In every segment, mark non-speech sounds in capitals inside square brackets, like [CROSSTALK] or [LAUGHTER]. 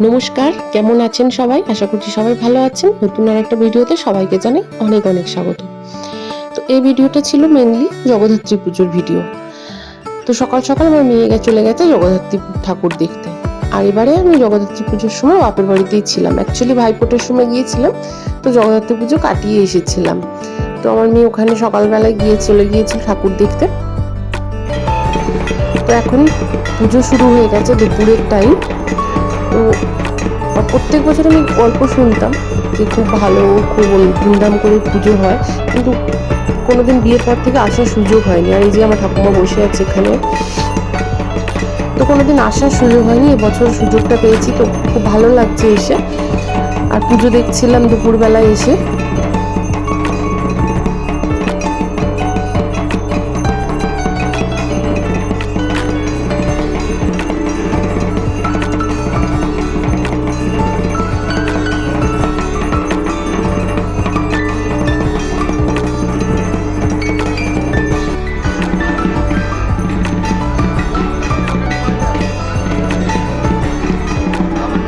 নমস্কার, কেমন আছেন সবাই? আশা করছি সবাই ভালো আছেন। নতুন আর একটা ভিডিওতে সবাইকে জানাই অনেক অনেক স্বাগত। তো এই ভিডিওটা ছিল মেনলি জগদ্ধাত্রী পুজোর ভিডিও। তো সকাল সকাল আমার মেয়ে চলে গেছে জগদ্ধাত্রী ঠাকুর দেখতে। আর এবারে আমি জগদ্ধাত্রী পুজোর সময় বাপের বাড়িতেই ছিলাম। অ্যাকচুয়ালি ভাইফোঁটার সময় গিয়েছিলাম, তো জগদ্ধাত্রী পুজো কাটিয়ে এসেছিলাম। তো আমার মেয়ে ওখানে সকালবেলায় গিয়ে চলে গিয়েছিল ঠাকুর দেখতে। তো এখন পুজো শুরু হয়ে গেছে দুপুরের টাইম তো প্রত্যেক বছর আমি গল্প শুনতাম যে খুব ভালো খুব ধুমধাম করে পুজো হয়, কিন্তু কোনোদিন বিয়ের পর থেকে আসার সুযোগ হয়নি। আর এই যে আমার ঠাকুমা বসে আছে এখানে, তো কোনোদিন আসার সুযোগ হয়নি এবছর সুযোগটা পেয়েছি, তো খুব ভালো লাগছে এসে। আর পুজো দেখছিলাম দুপুরবেলায় এসে।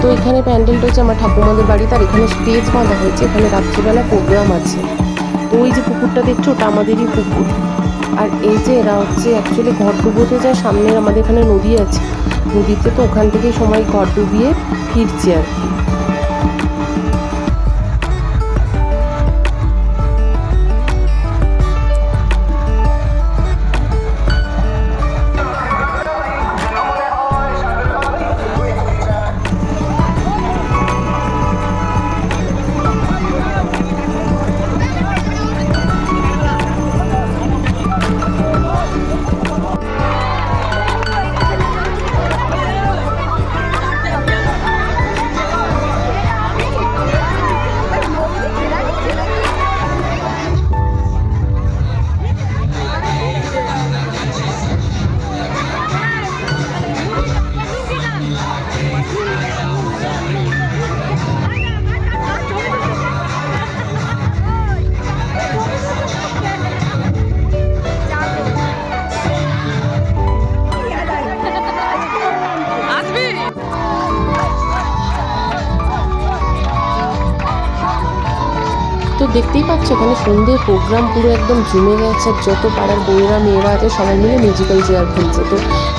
তো এখানে প্যান্ডেলটা হচ্ছে আমার ঠাকুমাদের বাড়ি তার এখানে স্টেজ বাঁধা হয়েছে। এখানে রাত্রিবেলা প্রোগ্রাম আছে। তো ওই যে পুকুরটা দেখছ, ওটা আমাদেরই পুকুর। আর এই যে এরা হচ্ছে অ্যাকচুয়ালি ঘর ডুবোতে যায় সামনে আমাদের এখানে নদী আছে। নদীতে তো ওখান থেকেই সময় ঘর ডুবিয়ে ফিরছে আর কি। দেখতেই পাচ্ছ, এখানে সন্ধ্যের প্রোগ্রাম পুরো একদম জমে গেছে, যত পাড়ার বউরা মেয়েরা আছে, সবাই মিলে মিউজিক্যাল চেয়ার খেলছে। তো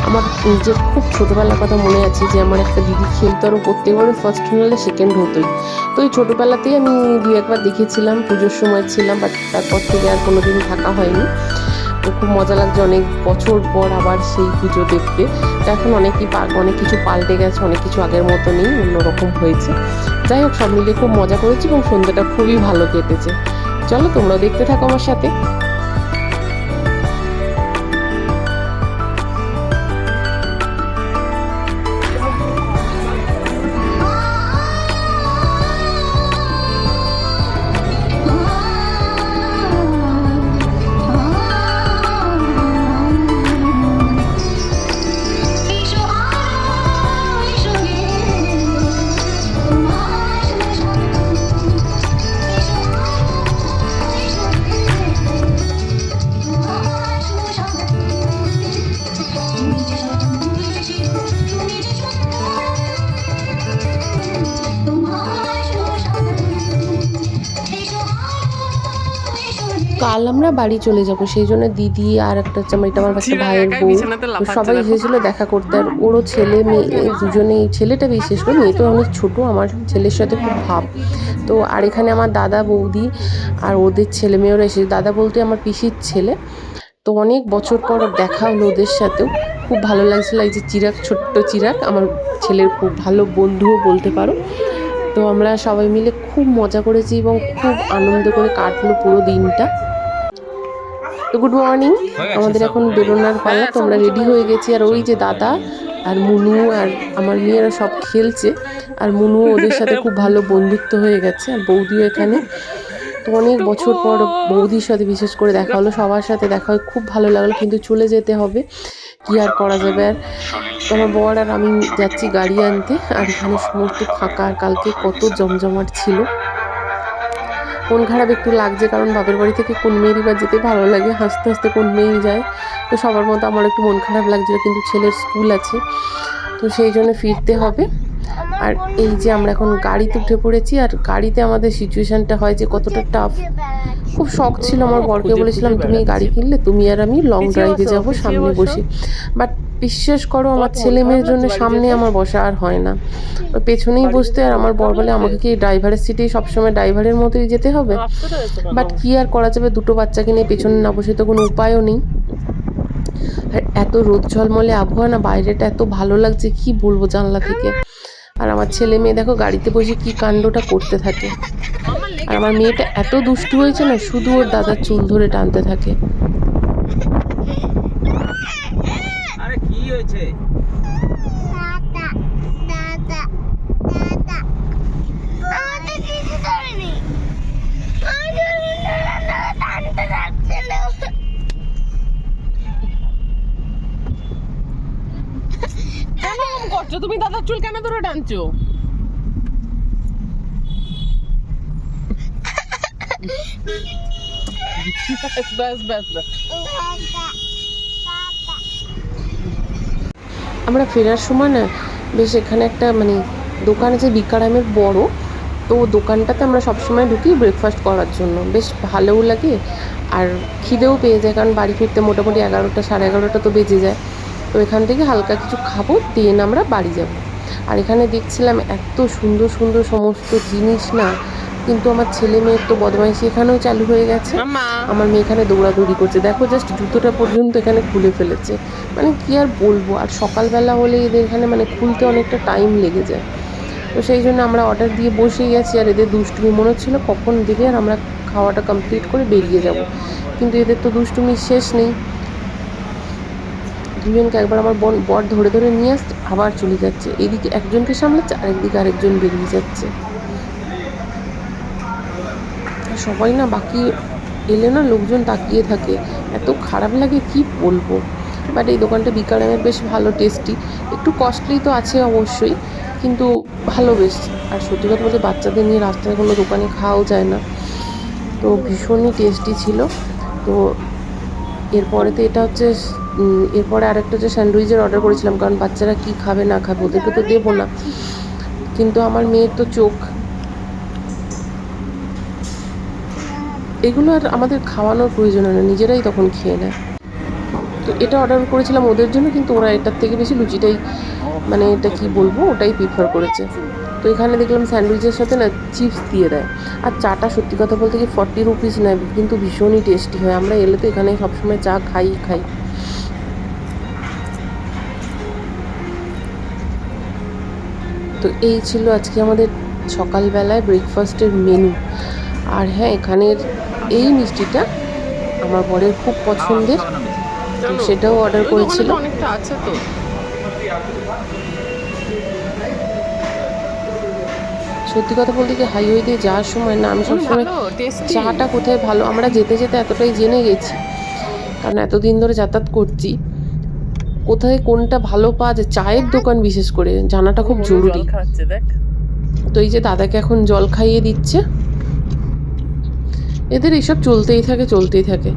আমার নিজের খুব ছোটোবেলার কথা মনে আছে যে, আমার একটা দিদি খেলতো আরও প্রত্যেকবারে ফার্স্ট হলে সেকেন্ড হতোই। তো এই ছোটোবেলাতেই আমি দু একবার দেখেছিলাম, পুজোর সময় ছিলাম বাট তারপর থেকে আর কোনোদিন থাকা হয়নি। খুব মজা লাগছে। অনেক বছর পর আবার সেই পুজো দেখতে। এখন অনেকই অনেক কিছু পাল্টে গেছে, অনেক কিছু আগের মতো নেই, অন্যরকম হয়েছে। যাই হোক, সব মিলিয়ে খুব মজা করেছি এবং সন্ধ্যাটা খুবই ভালো কেটেছে। চলো তোমরাও দেখতে থাকো আমার সাথে। কাল আমরা বাড়ি চলে যাব সেই জন্য দিদি আর একটা হচ্ছে আমার এটা আমার একটা ভাইয়ের বউ। সবাই এসেছিল দেখা করতে আর ওরও ছেলে মেয়ে এই দুজনেই ছেলেটা বিশেষ করে মেয়ে তো অনেক ছোট আমার ছেলের সাথে খুব ভাব। তো আর এখানে আমার দাদা বৌদি আর ওদের ছেলে মেয়েরা এসেছে। দাদা বলতে আমার পিসির ছেলে। তো অনেক বছর পর দেখা হলো ওদের সাথেও। খুব ভালো লাগছিল এই যে চিরাক ছোট্ট চিরাক আমার ছেলের খুব ভালো বন্ধুও বলতে পারো। তো আমরা সবাই মিলে খুব মজা করেছি এবং খুব আনন্দ করে কাটলো পুরো দিনটা। তো গুড মর্নিং। আমাদের এখন বেরোনার পালা তো আমরা রেডি হয়ে গেছি। আর ওই যে দাদা আর মুনু আর আমার মেয়েরা সব খেলছে। আর মুনু ওদের সাথে খুব ভালো বন্ধুত্ব হয়ে গেছে। আর বৌদিও এখানে। তো অনেক বছর পর বৌদির সাথে বিশেষ করে দেখা হলো। সবার সাথে দেখা হয়। খুব ভালো লাগল। কিন্তু চলে যেতে হবে। কি আর করা যাবে? আর তো আমার বর আর আমি যাচ্ছি গাড়ি আনতে। আর এখানে সমস্ত ফাঁকা। আর কালকে কত জমজমাট ছিল। মন খারাপ একটু লাগছে কারণ বাপের বাড়ি থেকে কোন মেয়েরই বা যেতে ভালো লাগে হাসতে হাসতে কোন মেয়েই যায়। তো সবার মতো আমার একটু মন খারাপ লাগছিল কিন্তু ছেলের স্কুল আছে তো সেই জন্য ফিরতে হবে। আর এই যে আমরা এখন গাড়িতে উঠে পড়েছি আর গাড়িতে আমাদের সিচুয়েশনটা হয় যে কতটা টাফ খুব শখ ছিল আমার বরকে বলেছিলাম তুমি গাড়ি কিনলে তুমি আর আমি লং ড্রাইভে যাব সামনে বসে। বাট বিশ্বাস করো আমার ছেলে মেয়ের জন্য সামনে আমার বসা আর হয় না। ওর পেছনেই বসতে আর আমার বর বলে আমাকে কি ড্রাইভারের সিটেই সবসময় ড্রাইভারের মতোই যেতে হবে? বাট কি আর করা যাবে? দুটো বাচ্চাকে নিয়ে পেছনে না বসে তো কোনো উপায়ও নেই। আর এত রোদ ঝলমলে আবহাওয়া না বাইরেটা এত ভালো লাগছে কি বলব জানলা থেকে? আর আমার ছেলে মেয়ে দেখো গাড়িতে বসে কি কাণ্ডটা করতে থাকে। আর আমার মেয়েটা এত দুষ্টু হয়েছে না শুধু ওর দাদার চুল ধরে টানতে থাকে। কি হয়েছে করছ? তুমি দাদার চুল কেন ধরে টানছো? [LAUGHS] ব্যাস ব্যাস ব্যাস ব্যাস দাদা দাদা আমরা ফেরার সময় না বেশ এখানে একটা মানে দোকান আছে বিকারামের বড়। তো দোকানটাতে আমরা সবসময় ঢুকি ব্রেকফাস্ট করার জন্য। বেশ ভালোও লাগে আর খিদেও পেয়ে যায় কারণ বাড়ি ফিরতে মোটামুটি এগারোটা, সাড়ে এগারোটা তো বেজে যায়। তো এখান থেকে হালকা কিছু খাব দেন আমরা বাড়ি যাব। আর এখানে দেখছিলাম এত সুন্দর সুন্দর সমস্ত জিনিস না কিন্তু আমার ছেলে মেয়ের তো বদমাইশি এখানেও চালু হয়ে গেছে। আমার মেয়ে এখানে দৌড়াদৌড়ি করছে। দেখো জাস্ট জুতোটা পর্যন্ত এখানে খুলে ফেলেছে। মানে কি আর বলব? আর সকালবেলা হলে এদের এখানে মানে খুলতে অনেকটা টাইম লেগে যায়। তো সেই জন্য আমরা অর্ডার দিয়ে বসেই গেছি আর এদের দুষ্টুমি মনে হচ্ছিল কখন দেবে আর আমরা খাওয়াটা কমপ্লিট করে বেরিয়ে যাব। কিন্তু এদের তো দুষ্টুমি শেষ নেই। দুজনকে একবার আমার বোন বর ধরে ধরে নিয়ে আসছে আবার চলে যাচ্ছে। এদিকে একজনকে সামলাচ্ছে আরেকদিকে আরেকজন বেরিয়ে যাচ্ছে। সবাই না বাকি এলে না লোকজন তাকিয়ে থাকে। এত খারাপ লাগে, কি বলব? বাট এই দোকানটা বিকারামের বেশ ভালো টেস্টি একটু কস্টলি তো আছে অবশ্যই, কিন্তু ভালো বেশ। আর সত্যি কথা বলতে বাচ্চাদের নিয়ে রাস্তায় কোনো দোকানে খাওয়াও যায় না। তো ভীষণই টেস্টি ছিল। তো এরপরে তো এটা হচ্ছে এরপরে আরেকটা হচ্ছে স্যান্ডউইচের অর্ডার করেছিলাম, কারণ বাচ্চারা কি খাবে না খাবে ওদেরকে তো দেবো না। কিন্তু আমার মেয়ের তো চোখ এগুলো আর আমাদের খাওয়ানোর প্রয়োজন হয় না, নিজেরাই তখন খেয়ে নেয়। তো এটা অর্ডার করেছিলাম ওদের জন্য, কিন্তু ওরা এটার থেকে বেশি লুচিটাই মানে এটা কি বলব, ওটাই প্রিফার করেছে। তো এখানে দেখলাম স্যান্ডউইচের সাথে না চিপস দিয়ে দেয়। আর চাটা সত্যি কথা বলতে কি ফর্টি রুপিস নেয়, কিন্তু ভীষণই টেস্টি হয়। আমরা এলে তো এখানে সবসময় চা খাই খাই। তো এই ছিল আজকে আমাদের সকালবেলায় ব্রেকফাস্টের মেনু আর হ্যাঁ এখানের এই মিষ্টিটা আমার বরের খুব পছন্দের। সেটাও অর্ডার করেছিল তো অনেকটা আছে তো। সত্যি কথা বলতে কি হাইওয়ে দিয়ে যাওয়ার সময় না আমি সবসময় চাটা কোথায় ভালো আমরা যেতে যেতে এতটাই জেনে গেছি। কারণ এতদিন ধরে যাতায়াত করছি। কোথায় কোনটা ভালো পাওয়া যায় চায়ের দোকান বিশেষ করে জানাটা খুব জরুরি। তো এই যে দাদাকে এখন জল খাইয়ে দিচ্ছে। এদের এইসব চলতেই থাকে চলতেই থাকে।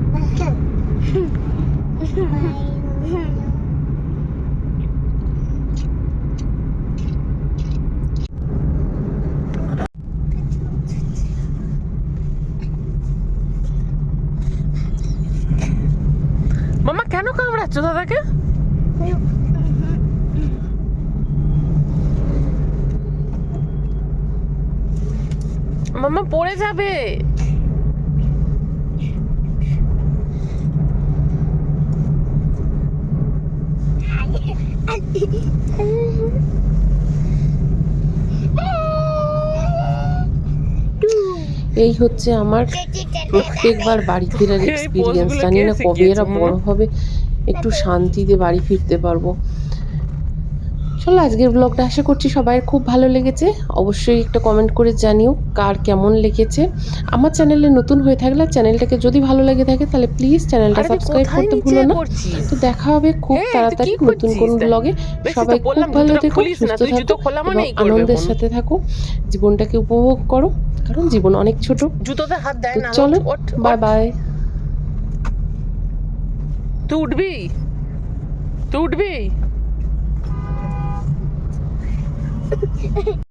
মামা কেন কামড়াচ্ছ দাদাকে? মামা পড়ে যাবে। এই হচ্ছে আমার প্রত্যেকবার বাড়ি ফেরার এক্সপিরিয়েন্স জানি না কবে এরা বড় হবে একটু শান্তিতে বাড়ি ফিরতে পারব। চলো আজকের ব্লগটা আশা করছি সবাই খুব ভালো লেগেছে। অবশ্যই একটা কমেন্ট করে জানিও কার কেমন লেগেছে। আমার চ্যানেলে নতুন হয়ে থাকলে চ্যানেলটাকে যদি ভালো লেগে থাকে তাহলে প্লিজ চ্যানেলটা সাবস্ক্রাইব করতে ভুলো না। তো দেখা হবে খুব তাড়াতাড়ি নতুন কোন? ব্লগে সবাই খুব ভালো থেকো সুস্থ থাকো আনন্দের সাথে থাকো। জীবনটাকে উপভোগ করো। কারণ জীবন অনেক ছোট। জুতোতে হাত দেয় না চলো বাই বাই তুই উঠবি? তুই উঠবি?